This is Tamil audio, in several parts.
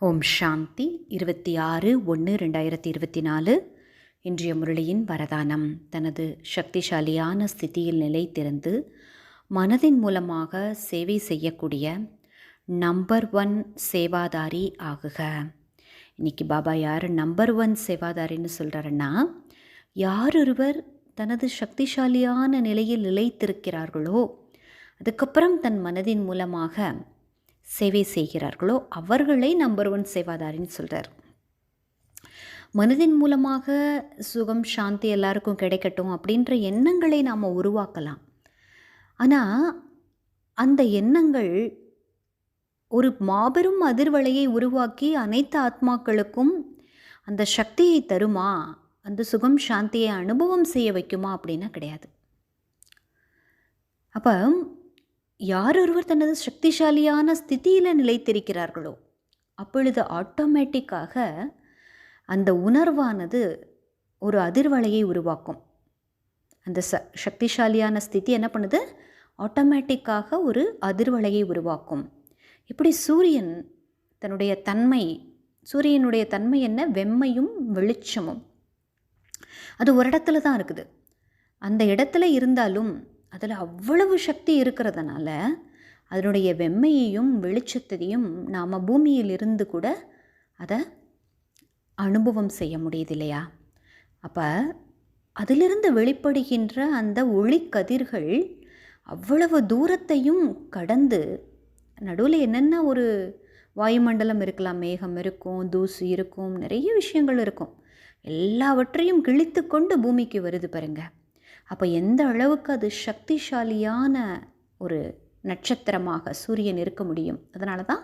ஓம் சாந்தி. இருபத்தி ஆறு ஒன்று ரெண்டாயிரத்தி இருபத்தி நாலு இன்றைய முரளியின் வரதானம். தனது சக்திசாலியான ஸ்திதியில் நிலைத்திருந்து மனதின் மூலமாக சேவை செய்யக்கூடிய நம்பர் ஒன் சேவாதாரி ஆகுக. இன்றைக்கி பாபா யார் நம்பர் ஒன் சேவாதாரின்னு சொல்கிறாருன்னா யார் ஒருவர் தனது சக்திசாலியான நிலையில் நிலைத்திருக்கிறார்களோ அதுக்கப்புறம் தன் மனதின் மூலமாக சேவை செய்கிறார்களோ அவர்களை நம்பர் ஒன் சேவாதாரின்னு சொல்கிறார் மனதின் மூலமாக சுகம் சாந்தி எல்லாருக்கும் கிடைக்கட்டும் அப்படின்ற எண்ணங்களை நாம் உருவாக்கலாம். ஆனால் அந்த எண்ணங்கள் ஒரு மாபெரும் அதிர்வலையை உருவாக்கி அனைத்து ஆத்மாக்களுக்கும் அந்த சக்தியை தருமா? அந்த சுகம் சாந்தியை அனுபவம் செய்ய வைக்குமா அப்படின்னா கிடையாது. அப்போ யார் ஒருவர் தனது சக்திசாலியான ஸ்திதியில் நிலைத்திருக்கிறார்களோ அப்பொழுது ஆட்டோமேட்டிக்காக அந்த உணர்வானது ஒரு அதிர்வலையை உருவாக்கும். அந்த ச சக்திசாலியான ஸ்திதி என்ன பண்ணுது? ஆட்டோமேட்டிக்காக ஒரு அதிர்வலையை உருவாக்கும். இப்படி சூரியன் தன்னுடைய தன்மை சூரியனுடைய தன்மை என்ன? வெம்மையும் வெளிச்சமும். அது ஒரு இடத்துல தான் இருக்குது. அந்த இடத்துல இருந்தாலும் அதில் அவ்வளவு சக்தி இருக்கிறதுனால அதனுடைய வெம்மையையும் வெளிச்சத்தையும் நாம் பூமியில் இருந்து கூட அதை அனுபவம் செய்ய முடியுது இல்லையா அப்போ அதிலிருந்து வெளிப்படுகின்ற அந்த ஒளி கதிர்கள் அவ்வளவு தூரத்தையும் கடந்து நடுவில் என்னென்ன ஒரு வாயுமண்டலம் இருக்கலாம் மேகம் இருக்கும் தூசு இருக்கும் நிறைய விஷயங்கள் இருக்கும். எல்லாவற்றையும் கிழித்து கொண்டு பூமிக்கு வருது பாருங்கள் அப்போ எந்த அளவுக்கு அது சக்திசாலியான ஒரு நட்சத்திரமாக சூரியன் இருக்க முடியும்? அதனால தான்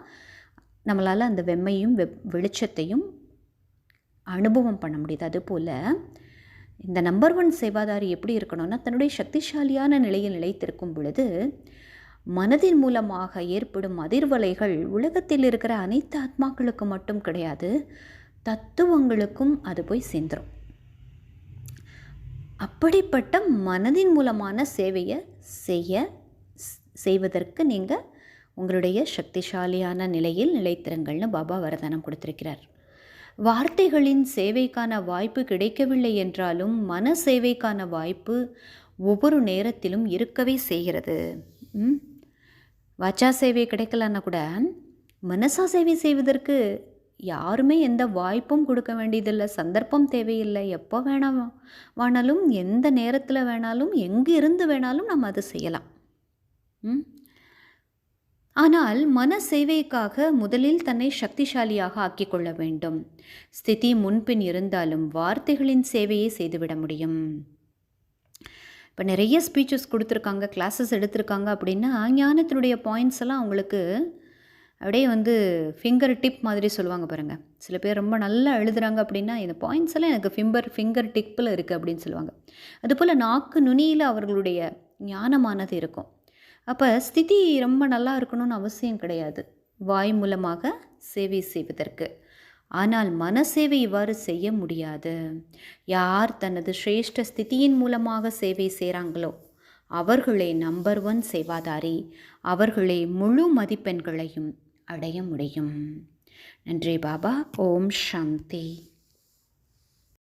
நம்மளால் அந்த வெம்மையும் வெ வெளிச்சத்தையும் அனுபவம் பண்ண முடியுது. அதுபோல் இந்த நம்பர் ஒன் சேவாதாரி எப்படி இருக்கணும்னா தன்னுடைய சக்திசாலியான நிலையில் நிலைத்திருக்கும் பொழுது மனதின் மூலமாக ஏற்படும் அதிர்வலைகள் உலகத்தில் இருக்கிற அனைத்து ஆத்மாக்களுக்கு மட்டும் கிடையாது தத்துவங்களுக்கும் அது போய் சேர்ந்துடும் அப்படிப்பட்ட மனதின் மூலமான சேவையை செய்ய செய்வதற்கு நீங்கள் உங்களுடைய சக்திசாலியான நிலையில் நிலைத்திருங்கள்னு பாபா வரதானம் கொடுத்துருக்கிறார். வார்த்தைகளின் சேவைக்கான வாய்ப்பு கிடைக்கவில்லை என்றாலும் மன சேவைக்கான வாய்ப்பு ஒவ்வொரு நேரத்திலும் இருக்கவே செய்கிறது. வாச்சா சேவை கிடைக்கலன்னா கூட மனசா சேவை செய்வதற்கு யாருமே எந்த வாய்ப்பும் கொடுக்க வேண்டியதில்லை. சந்தர்ப்பம் தேவையில்லை. எப்போ வேணாம் வேணாலும் எந்த நேரத்தில் வேணாலும் எங்கே இருந்து வேணாலும் நம்ம அதை செய்யலாம். ஆனால் மன சேவைக்காக முதலில் தன்னை சக்திசாலியாக ஆக்கிக்கொள்ள வேண்டும். ஸ்திதி முன்பின் இருந்தாலும் வார்த்தைகளின் சேவையை செய்துவிட முடியும். இப்போ நிறைய ஸ்பீச்சஸ் கொடுத்துருக்காங்க கிளாஸஸ் எடுத்திருக்காங்க அப்படின்னா ஞானத்தினுடைய பாயிண்ட்ஸ் எல்லாம் அவங்களுக்கு அப்படியே வந்து ஃபிங்கர் டிப் மாதிரி சொல்லுவாங்க பாருங்கள் சில பேர் ரொம்ப நல்லா எழுதுகிறாங்க அப்படின்னா இந்த பாயிண்ட்ஸ் எல்லாம் எனக்கு ஃபிம்பர் ஃபிங்கர் டிப்பில் இருக்குது அப்படின்னு சொல்லுவாங்க. அதுபோல் நாக்கு நுனியில் அவர்களுடைய ஞானமானது இருக்கும். அப்போ ஸ்திதி ரொம்ப நல்லா இருக்கணும்னு அவசியம் கிடையாது. வாய் மூலமாக சேவை செய்வதற்கு. ஆனால் மனசேவை இவ்வாறு செய்ய முடியாது. யார் தனது சிரேஷ்ட ஸ்திதியின் மூலமாக சேவை செய்கிறாங்களோ அவர்களே நம்பர் ஒன் சேவாதாரி. அவர்களே முழு மதிப்பெண்களையும் அடைய முடியும். நன்றி பாபா. ஓம் சாந்தி.